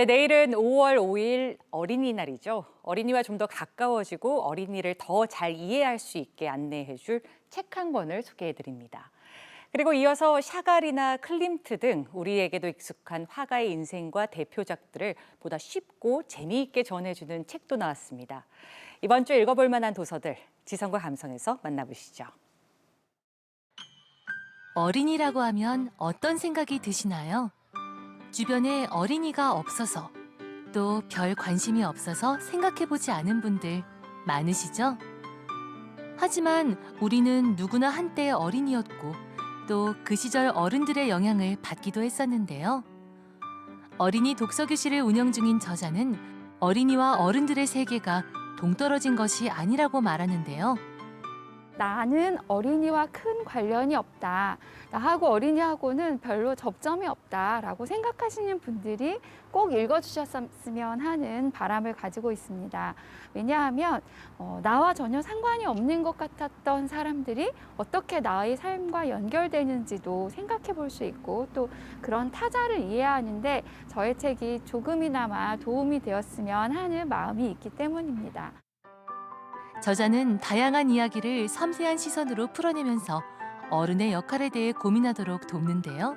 네, 내일은 5월 5일 어린이날이죠. 어린이와 좀 더 가까워지고 어린이를 더 잘 이해할 수 있게 안내해 줄 책 한 권을 소개해 드립니다. 그리고 이어서 샤갈이나 클림트 등 우리에게도 익숙한 화가의 인생과 대표작들을 보다 쉽고 재미있게 전해주는 책도 나왔습니다. 이번 주 읽어볼 만한 도서들 지성과 감성에서 만나보시죠. 어린이라고 하면 어떤 생각이 드시나요? 주변에 어린이가 없어서 또 별 관심이 없어서 생각해보지 않은 분들 많으시죠? 하지만 우리는 누구나 한때 어린이였고 또 그 시절 어른들의 영향을 받기도 했었는데요. 어린이 독서교실을 운영 중인 저자는 어린이와 어른들의 세계가 동떨어진 것이 아니라고 말하는데요. 나는 어린이와 큰 관련이 없다. 나하고 어린이하고는 별로 접점이 없다라고 생각하시는 분들이 꼭 읽어주셨으면 하는 바람을 가지고 있습니다. 왜냐하면 어, 나와 전혀 상관이 없는 것 같았던 사람들이 어떻게 나의 삶과 연결되는지도 생각해 볼 수 있고 또 그런 타자를 이해하는데 저의 책이 조금이나마 도움이 되었으면 하는 마음이 있기 때문입니다. 저자는 다양한 이야기를 섬세한 시선으로 풀어내면서 어른의 역할에 대해 고민하도록 돕는데요.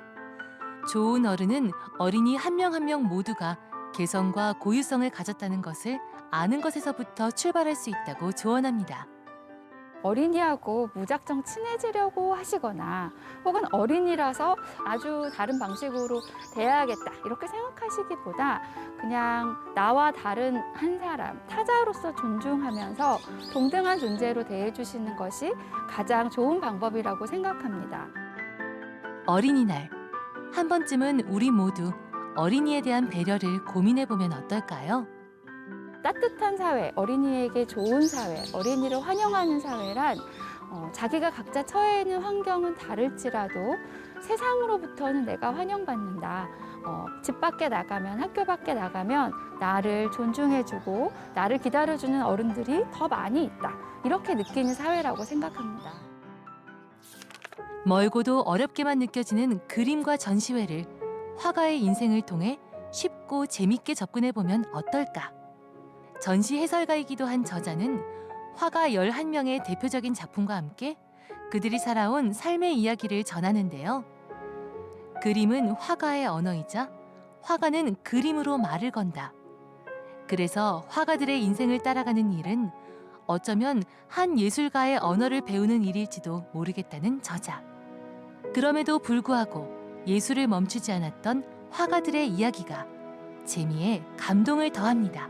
좋은 어른은 어린이 한 명 한 명 모두가 개성과 고유성을 가졌다는 것을 아는 것에서부터 출발할 수 있다고 조언합니다. 어린이하고 무작정 친해지려고 하시거나 혹은 어린이라서 아주 다른 방식으로 대해야겠다 이렇게 생각하시기보다 그냥 나와 다른 한 사람 타자로서 존중하면서 동등한 존재로 대해주시는 것이 가장 좋은 방법이라고 생각합니다. 어린이날. 한 번쯤은 우리 모두 어린이에 대한 배려를 고민해 보면 어떨까요? 따뜻한 사회, 어린이에게 좋은 사회, 어린이를 환영하는 사회란 어, 자기가 각자 처해 있는 환경은 다를지라도 세상으로부터는 내가 환영받는다. 어, 집 밖에 나가면, 학교 밖에 나가면 나를 존중해주고 나를 기다려주는 어른들이 더 많이 있다. 이렇게 느끼는 사회라고 생각합니다. 멀고도 어렵게만 느껴지는 그림과 전시회를 화가의 인생을 통해 쉽고 재밌게 접근해 보면 어떨까? 전시 해설가이기도 한 저자는 화가 11명의 대표적인 작품과 함께 그들이 살아온 삶의 이야기를 전하는데요. 그림은 화가의 언어이자 화가는 그림으로 말을 건다. 그래서 화가들의 인생을 따라가는 일은 어쩌면 한 예술가의 언어를 배우는 일일지도 모르겠다는 저자. 그럼에도 불구하고 예술을 멈추지 않았던 화가들의 이야기가 재미에 감동을 더합니다.